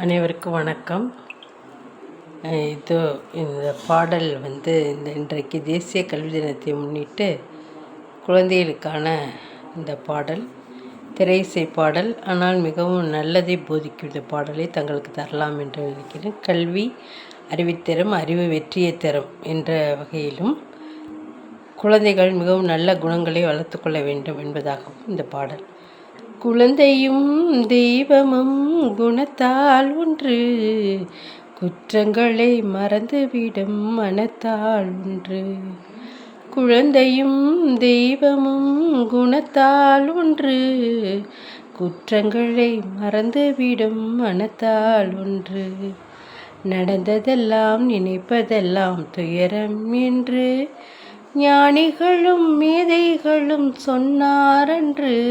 அனைவருக்கும் வணக்கம். இது இந்த பாடல் வந்து இந்த இன்றைக்கு தேசிய கல்வி தினத்தை முன்னிட்டு குழந்தைகளுக்கான இந்த பாடல். திரையிசை பாடல். ஆனால் மிகவும் நல்லதை போதிக்கும் இந்த பாடலை தங்களுக்கு தரலாம் என்று நினைக்கிறேன். கல்வி அறிவித்தரும் அறிவு வெற்றியை தரும் என்ற வகையிலும் குழந்தைகள் மிகவும் நல்ல குணங்களை வளர்த்துக்கொள்ள வேண்டும் என்பதாகவும் இந்த பாடல். குழந்தையும் தெய்வமும் குணத்தால் ஒன்று. குற்றங்களை மறந்துவிடும் மனத்தால் ஒன்று. குழந்தையும் தெய்வமும் குணத்தால் ஒன்று. குற்றங்களை மறந்துவிடும் மனத்தால் ஒன்று. நடந்ததெல்லாம் நினைப்பதெல்லாம் துயரம் என்று ஞானிகளும் மேதைகளும் சொன்னாரன்று.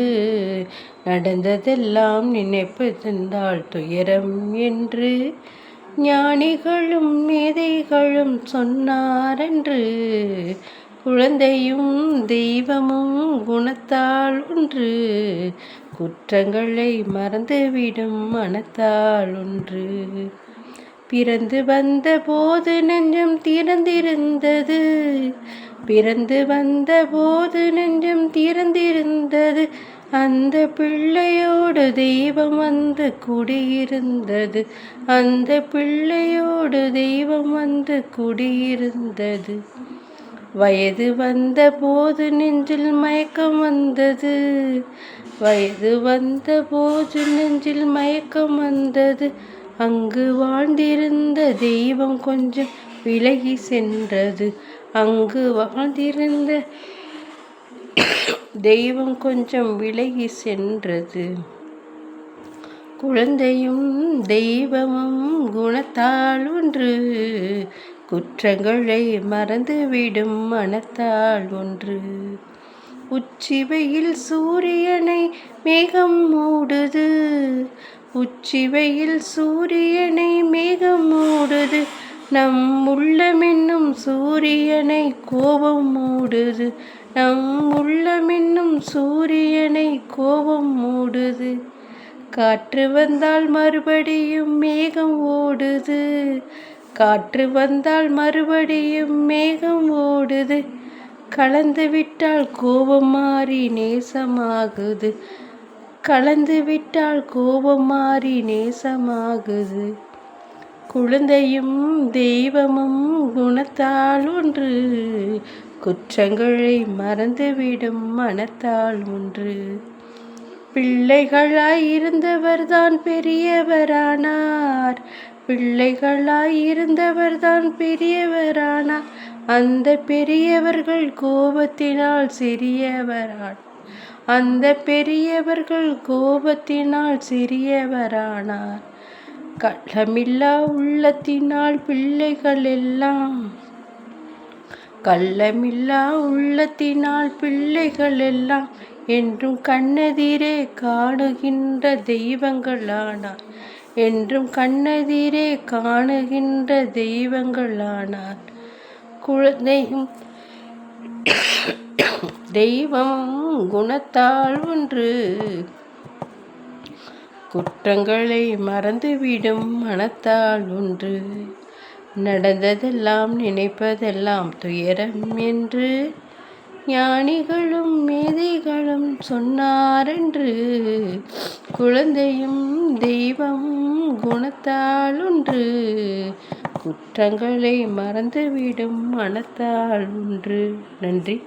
நடந்ததெல்லாம் நினைப்பு தந்தால் துயரம் என்று. ஞானிகளும் மேதைகளும் சொன்னாரன்று. குழந்தையும் தெய்வமும் குணத்தால் ஒன்று. குற்றங்களை மறந்துவிடும் மனத்தால் ஒன்று. பிறந்து வந்த போது நெஞ்சம் திறந்திருந்தது. பிறந்து வந்த போது நெஞ்சம் திறந்திருந்தது. அந்த பிள்ளையோடு தெய்வம் வந்து குடியிருந்தது. அந்த பிள்ளையோடு தெய்வம் வந்து குடியிருந்தது. வயது வந்த போது நெஞ்சில் மயக்கம் வந்தது. வயது வந்த போது நெஞ்சில் மயக்கம் வந்தது. அங்கு வாழ்ந்திருந்த தெய்வம் கொஞ்சம் விலகி சென்றது. அங்கு வாழ்ந்திருந்த தெய்வம் கொஞ்சம் விலகி சென்றது. குழந்தையும் தெய்வமும் குணத்தால் ஒன்று குற்றங்களை மறந்துவிடும் மனத்தால் ஒன்று. உச்சிவையில் சூரியனை மேகம் மூடுது உச்சிவையில் சூரியனை மேகம் மூடுது நம் உள்ளமென்னும் சூரியனை கோபம் மூடுது. நம் உள்ளமென்னும் சூரியனை கோபம் மூடுது. காற்று வந்தால் மறுபடியும் மேகம் ஓடுது. காற்று வந்தால் மறுபடியும் மேகம் ஓடுது. கலந்து விட்டால் கோபம் மாறி நேசமாகுது. கலந்து விட்டால் கோபம் மாறி நேசமாகுது. குழந்தையும் தெய்வமும் குணத்தால் ஒன்று. குற்றங்களை மறந்துவிடும் மனத்தால் ஒன்று. பிள்ளைகளாய் இருந்தவர்தான் பெரியவரானார். பிள்ளைகளாய் இருந்தவர்தான் பெரியவரானார். அந்த பெரியவர்கள் கோபத்தினால் சிறியவரான் அந்த பெரியவர்கள் கோபத்தினால் சிறியவரானார். கள்ளமில்லா உள்ளத்தினால் பிள்ளைகள் எல்லாம் கள்ளமில்லா உள்ளத்தினால் பிள்ளைகள் எல்லாம் என்றும் கண்ணெதிரே காணுகின்ற தெய்வங்களானார். என்றும் கண்ணெதிரே காணுகின்ற தெய்வங்களானார். குழந்தையும் தெய்வம் குணத்தால் ஒன்று. குற்றங்களை மறந்துவிடும் மனத்தால் ஒன்று. நடந்ததெல்லாம் நினைப்பதெல்லாம் துயரம் என்று ஞானிகளும் மேதைகளும் சொன்னாரென்று. குழந்தையும் தெய்வமும் குணத்தால் ஒன்று. குற்றங்களை மறந்துவிடும் மனத்தால் ஒன்று. நன்றி.